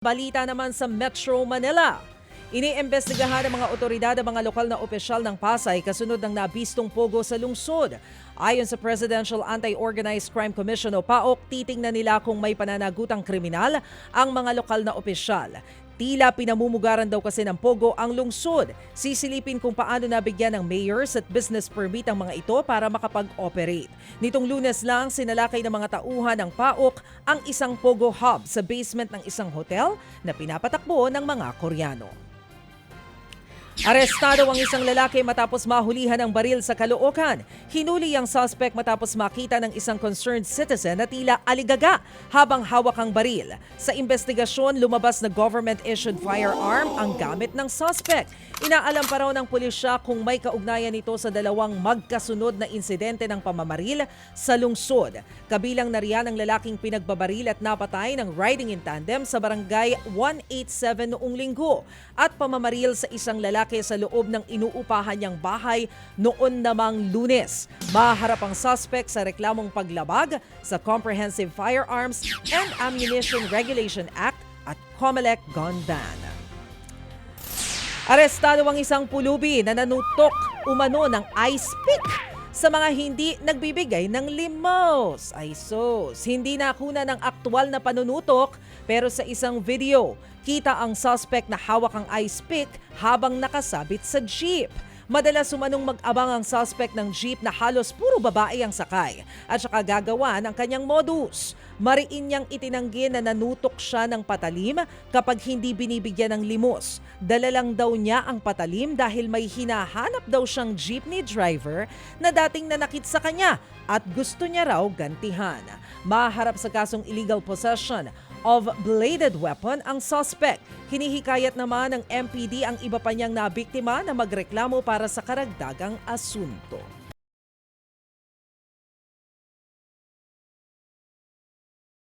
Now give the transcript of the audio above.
Balita naman sa Metro Manila. Iniimbestigahan ng mga otoridad ang mga lokal na opisyal ng Pasay kasunod ng nabistong pogo sa lungsod. Ayon sa Presidential Anti-Organized Crime Commission o PAOK, titingnan nila kung may pananagutang kriminal ang mga lokal na opisyal. Tila pinamumugaran daw kasi ng pogo ang lungsod. Sisilipin kung paano nabigyan ng mayors at business permit ang mga ito para makapag-operate. Nitong lunes lang, sinalakay ng mga tauhan ng PAOK ang isang pogo hub sa basement ng isang hotel na pinapatakbo ng mga Koreano. Arestado ang isang lalaki matapos mahulihan ng baril sa Caloocan. Hinuli ang suspect matapos makita ng isang concerned citizen na tila aligaga habang hawak ang baril. Sa investigasyon, lumabas na government-issued firearm ang gamit ng suspect. Inaalam pa raw ng pulisya kung may kaugnayan ito sa dalawang magkasunod na insidente ng pamamaril sa lungsod. Kabilang na riyan ang lalaking pinagbabaril at napatay ng riding in tandem sa barangay 187 noong linggo at pamamaril sa isang lalaki sa loob ng inuupahan niyang bahay noon namang lunes. Maharap ang suspect sa reklamong paglabag sa Comprehensive Firearms and Ammunition Regulation Act at COMELEC gun ban. Arestado ang isang pulubi na nanutok umano ng ice pick sa mga hindi nagbibigay ng limos. Ay sos, hindi nakuna ng aktwal na panunutok pero sa isang video, kita ang suspect na hawak ang ice pick habang nakasabit sa jeep. Madalas sumanong mag-abang ang suspect ng jeep na halos puro babae ang sakay at saka gagawa ng kanyang modus. Mariin niyang itinanggi na nanutok siya ng patalim kapag hindi binibigyan ng limos. Dala lang daw niya ang patalim dahil may hinahanap daw siyang jeepney driver na dating nanakit sa kanya at gusto niya raw gantihan. Maharap sa kasong illegal possession of bladed weapon ang suspect. Hinihikayat naman ng MPD ang iba pa niyang nabiktima na magreklamo para sa karagdagang asunto.